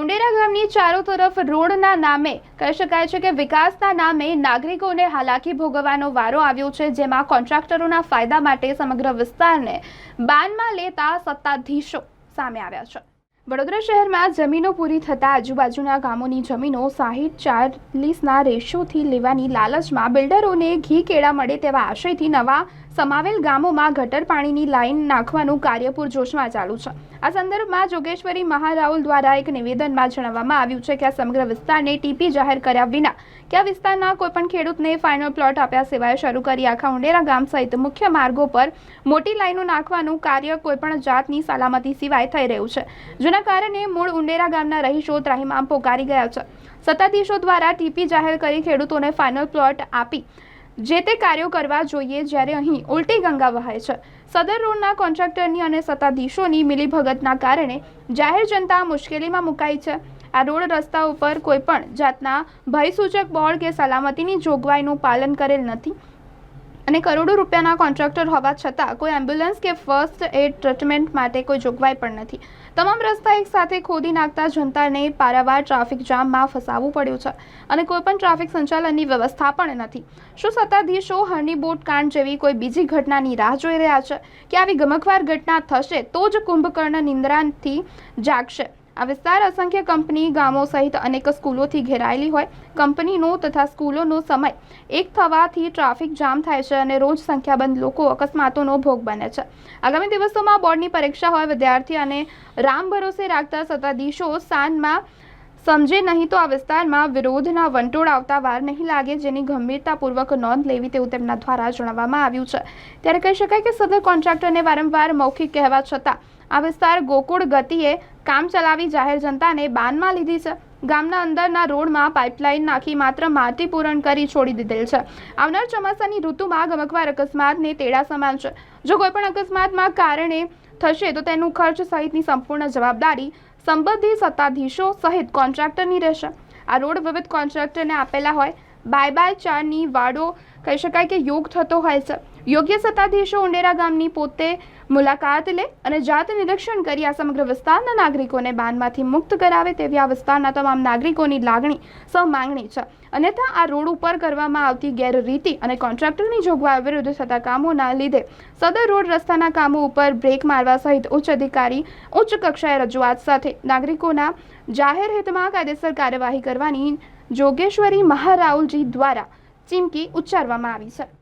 ઉંડેરા ગામની ચારો તરફ રોડના નામે કહી શકાય છે કે વિકાસના નામે નાગરિકોને હાલાકી ભોગવવાનો વારો આવ્યો છે, જેમાં કોન્ટ્રાક્ટરોના ફાયદા માટે સમગ્ર વિસ્તારને બાનમાં લેતા સત્તાધીશો સામે આવ્યા છે. વડોદરા શહેરમાં જમીનો પૂરી થતાં આજુબાજુના ગામોની જમીનો સાહીઠ ચાલીસના રેશોથી લેવાની લાલચમાં બિલ્ડરોને ઘી કેળા મળે તેવા આશયથી નવા સમાવેલ ગામોમાં ગટર પાણીની લાઈન નાખવાનું કાર્ય પૂરજોશમાં ચાલુ છે. આ સંદર્ભમાં જોગેશ્વરી મહારાઉલ દ્વારા એક નિવેદનમાં જણાવવામાં આવ્યું છે કે આ સમગ્ર વિસ્તારને ટીપી જાહેર કર્યા વિના કે આ વિસ્તારના કોઈપણ ખેડૂતને ફાઇનલ પ્લોટ આપ્યા સિવાય શરૂ કરી આખા ઉંડેરા ગામ સહિત મુખ્ય માર્ગો પર મોટી લાઇનો નાખવાનું કાર્ય કોઈપણ જાતની સલામતી સિવાય થઈ રહ્યું છે. જેના કારણે મૂળ ઉંડેરા ગામના રહીશો ત્રાહિમામ પોકારી ગયા છે. સત્તાધીશો દ્વારા ટીપી જાહેર કરી ખેડૂતોને ફાઇનલ પ્લોટ આપી જે તે કાર્યો કરવા જોઈએ જ્યારે અહીં ઉલટી ગંગા વહાય છે. સદર રોડના કોન્ટ્રાક્ટરની અને સત્તાધીશોની મિલીભગતના કારણે જાહેર જનતા મુશ્કેલીમાં મુકાઈ છે. આ રોડ રસ્તા ઉપર કોઈપણ જાતના ભયસૂચક બોર્ડ કે સલામતીની જોગવાઈનું પાલન કરેલ નથી. અને કરોડો રૂપિયાના કોન્ટ્રાક્ટર હોવા છતાં કોઈ એમ્બ્યુલન્સ કે ફર્સ્ટ એડ ટ્રીટમેન્ટ માટે કોઈ જોગવાઈ પણ નથી. તમામ રસ્તા એકસાથે ખોદી નાખતા જનતાને પારાવાર ટ્રાફિક જામમાં ફસાવવું પડ્યું છે અને કોઈપણ ટ્રાફિક સંચાલનની વ્યવસ્થા પણ નથી. શું સત્તાધીશો હર્નીબોટ કાંડ જેવી કોઈ બીજી ઘટનાની રાહ જોઈ રહ્યા છે? કે આવી ગમકવાર ઘટના થશે તો જ કુંભકર્ણ નિંદ્રાથી જાગશે? આ વિસ્તાર અસંખ્ય કંપની, ગામો સહિત અનેક સ્કૂલોથી ઘેરાયેલી હોય. કંપનીનો તથા સ્કૂલોનો સમય એક થવાથી ટ્રાફિક જામ થાય છે અને રોજ સંખ્યાબંધ લોકો અકસ્માતોનો ભોગ બને છે. આગામી દિવસોમાં બોર્ડની પરીક્ષા હોય વિદ્યાર્થી અને રામ ભરોસે રાખતા સત્તાધીશો સાંજમાં સમજે નહીં તો આ વિસ્તારમાં વિરોધના વંટોળ આવતા વાર નહીં લાગે જેની ગંભીરતાપૂર્વક નોંધ લેવી તેવું તેમના દ્વારા જણાવવામાં આવ્યું છે. ત્યારે કહી શકાય કે સદર કોન્ટ્રાક્ટરને વારંવાર મૌખિક કહેવા છતાં આ વિસ્તાર ગોકુળ ગતિએ કામ ચલાવી જાહેર જનતાને બાનમાં લીધી છે. ગામના અંદરના રોડમાં પાઇપલાઇન નાખી માત્ર માટી પૂરણ કરી છોડી દીધેલ છે. આવનાર ચોમાસાની ઋતુમાં ગમકવાર અકસ્માતને તેડા સમાન છે. જો કોઈપણ અકસ્માતમાં કારણે થશે તો તેનું ખર્ચ સહિતની સંપૂર્ણ જવાબદારી સંબંધિત સત્તાધીશો સહિત કોન્ટ્રાક્ટરની રહેશે. આ રોડ વિવિધ કોન્ટ્રાક્ટરને આપેલા હોય. બાય બાય ચારની વાડો કહી શકાય કે યોગ થતો હોય છે. યોગ્ય સત્તાધીશો ઉંડેરા ગામની પોતે મુલાકાત લે અને જાત નિરીક્ષણ કરી આ સમગ્ર વિસ્તારના નાગરિકોને બાનમાંથી મુક્ત કરાવે તેવી આ વિસ્તારના તમામ નાગરિકોની લાગણી સહ માંગણી છે. અન્યથા આ રોડ ઉપર કરવામાં આવતી ગેરરીતિ અને કોન્ટ્રાક્ટરની જોગવાઈ વિરુદ્ધ થતા કામોના લીધે સદર રોડ રસ્તાના કામો ઉપર બ્રેક મારવા સહિત ઉચ્ચ અધિકારી, ઉચ્ચ કક્ષાએ રજૂઆત સાથે નાગરિકોના જાહેર હિતમાં કાયદેસર કાર્યવાહી કરવાની જોગેશ્વરી મહારાઉલજી દ્વારા ચીમકી ઉચ્ચારવામાં આવી છે.